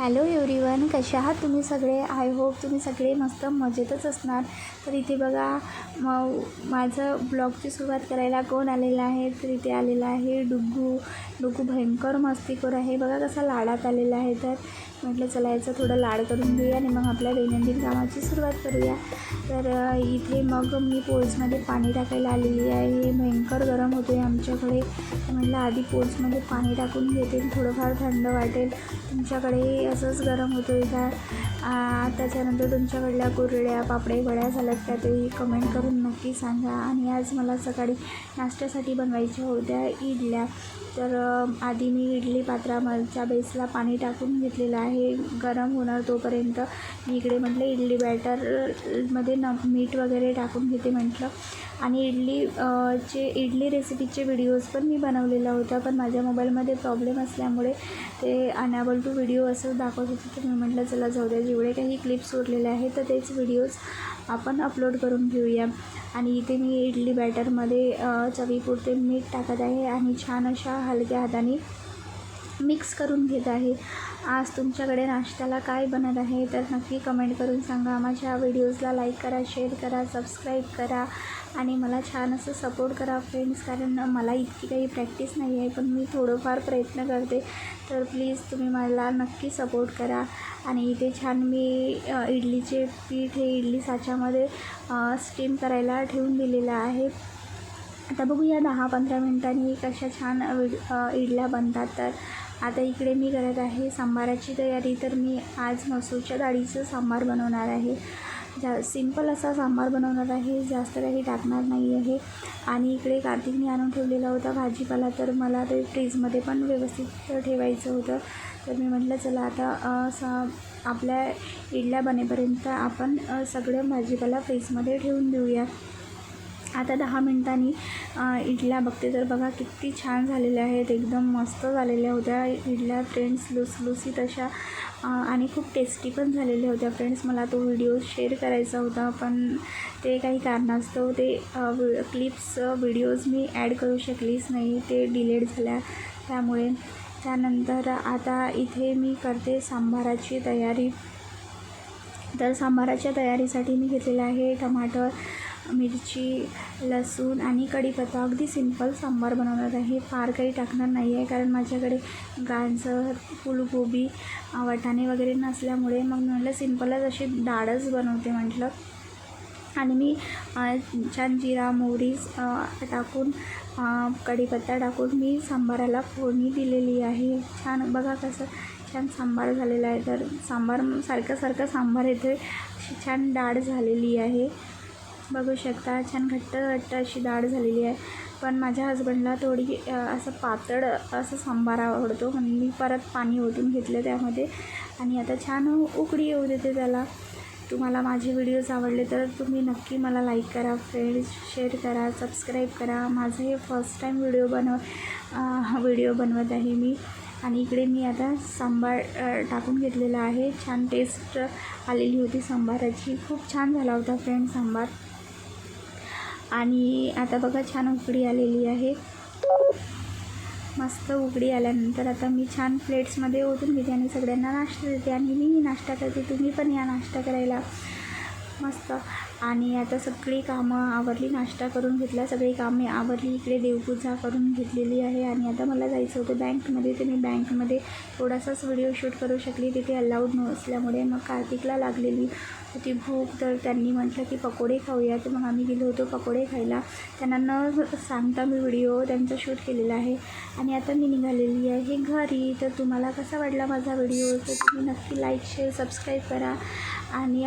Hello everyone कसे आहात तुम्ही सगळे? आय होप तुम्ही सगळे मस्त मजेतच असणार. तर इथे बघा मग माझं ब्लॉगची सुरुवात करायला कोण आलेलं आहे? तर इथे आलेला आहे डुग्गू. डुग्गू भयंकर मस्तीखोर आहे. बघा कसा लाडात आलेला आहे तर. म्हटलं चला याचं थोडं लाड करून घेऊया आणि मग आपल्या दैनंदिन कामाची सुरुवात करूया. तर इथे मग मी पोल्समध्ये पाणी टाकायला आलेली आहे. भयंकर गरम होते आमच्याकडे. म्हटलं आधी पोल्समध्ये पाणी टाकून घेते थोडंफार थंड वाटेल. तुमच्याकडे असंच गरम होतो आहे का त्याच्यानंतर तुमच्याकडल्या कुरड्या पापडे वड्या झाल्यात का ते कमेंट करून नक्की सांगा. आणि आज मला सकाळी नाश्त्यासाठी बनवायच्या होत्या इडल्या. तर आधी मी इडली पात्राच्या बेसला पाणी टाकून घेतलेलं आहे. गरम होणार तोपर्यंत इकडे म्हटलं इडली बॅटरमध्ये न मीठ वगैरे टाकून घेते म्हटलं. आणि इडली चे इडली रेसिपीचे व्हिडिओज पण मी बनवलेला होता पण माझ्या मोबाईलमध्ये प्रॉब्लेम असल्यामुळे ते अनॅबल टू व्हिडिओ असं दाखवत होते तर मी म्हटलं चला जाऊ द्या जेवढे काही क्लिप्स उरलेले आहेत तर तेच व्हिडिओज आपण अपलोड करून घेऊया. आणि इथे मी इडली बॅटरमध्ये चवीपुरते मीठ टाकत आहे आणि छान अशा हलक्या हाताने मिक्स करून घेत आहे आज तुमच्याकडे नाश्त्याला काय बनत आहे तर नक्की कमेंट करून सांगा. माझ्या व्हिडिओजला लाईक करा शेअर करा सबस्क्राईब करा आणि मला छान असं सपोर्ट करा फ्रेंड्स कारण मला इतकी काही प्रॅक्टिस नाही आहे पण मी थोडंफार प्रयत्न करते. तर प्लीज तुम्ही मला नक्की सपोर्ट करा. आणि इथे छान मी इडलीचे पीठ हे इडली साच्यामध्ये स्टीम करायला ठेवून दिलेलं आहे. आता बघूया दहा पंधरा मिनटांनी कशा छान इडल्या बनतात तर. आता इकडे मी करत आहे सांबाराची तयारी. तर मी आज मसूरच्या डाळीचं सांबार बनवणार आहे. जा सिंपल असा सांबार बनवणार आहे. जास्त काही टाकणार नाही आहे. आणि इकडे कार्तिकने आणून ठेवलेला होता भाजीपाला. तर मला ते फ्रीजमध्ये पण व्यवस्थित ठेवायचं होतं. तर मी म्हटलं चला आता सा आपल्या इडल्या बनेपर्यंत आपण सगळं भाजीपाला फ्रीजमध्ये ठेवून देऊया. आता दहा मिनटांनी इडल्या बघते. तर बघा किती छान झालेल्या आहेत. एकदम मस्त झालेल्या होत्या. इडल्या फ्रेंड्स लुसलुसीत अशा आणि खूप टेस्टी पण झालेल्या होत्या फ्रेंड्स मला तो व्हिडिओ शेअर करायचा होता पण ते काही कारणास्तव ते क्लिप्स व्हिडिओज मी ॲड करू शकलीच नाही. ते डिलेट झाल्या. त्यामुळे त्यानंतर आता इथे मी करते सांबाराची तयारी. तर सांबाराच्या तयारीसाठी मी घेतलेलं आहे टमाटर मिरची लसूण आणि कढीपत्ता. अगदी सिंपल सांबार बनवणार आहे. फार काही टाकणार नाही आहे कारण माझ्याकडे गाजर फुलगोबी वाटाणे वगैरे नसल्यामुळे मग म्हटलं सिंपलच अशी डाळच बनवते म्हटलं. आणि मी छान जिरा मोहरी टाकून कढीपत्ता टाकून मी सांबाराला फोडणी दिलेली आहे. छान बघा कसं छान सांबार झालेला आहे. तर सांबार सारखं सारखं सांबार येते अशी छान डाळ झालेली आहे. बघू शकता. छान घट्ट घट्ट अशी डाळ झालेली आहे. पण माझ्या हसबंडला थोडी असं पातळ असं सांबार आवडतो. म्हणून मी परत पाणी ओतून घेतलं त्यामध्ये. आणि आता छान उकडी येऊ देते त्याला. तुम्हाला माझे व्हिडिओज आवडले तर तुम्ही नक्की मला लाईक करा फ्रेंड्स शेअर करा सबस्क्राईब करा. माझं हे फर्स्ट टाईम व्हिडिओ बनव व्हिडिओ बनवत आहे मी. आणि इकडे मी आता सांबार टाकून घेतलेला आहे. छान टेस्ट आलेली होती सांबाराची. खूप छान झाला होता फ्रेंड सांबार. आणि आता बघा छान उकडी आलेली आहे. मस्त उकडी आल्यानंतर आता मी छान प्लेट्समध्ये ओतून घेते आणि सगळ्यांना नाश्ता देते. आणि मी नाश्ता करते. तुम्ही पण या नाश्ता करायला. मस्त. आणि आता सगळी कामं आवरली नाश्ता करून घेतला सगळी कामे आवरली इकडे देवपूजा करून घेतलेली आहे आणि आता मला जायचं होतं बँकमध्ये ते मी बँकमध्ये थोडासाच व्हिडिओ शूट करू शकली. तिथे अलाउड नसल्यामुळे मग कार्तिकला लागलेली होती भूक तर त्यांनी म्हटलं की पकोडे खाऊया. तर मग आम्ही गेलो होतो पकोडे खायला. त्यांना न सांगता मी व्हिडिओ त्यांचा शूट केलेला आहे. आणि आता मी निघालेली आहे घरी. तर तुम्हाला कसा वाटला माझा व्हिडिओ तर तुम्ही नक्की लाईक शेअर सबस्क्राईब करा. आणि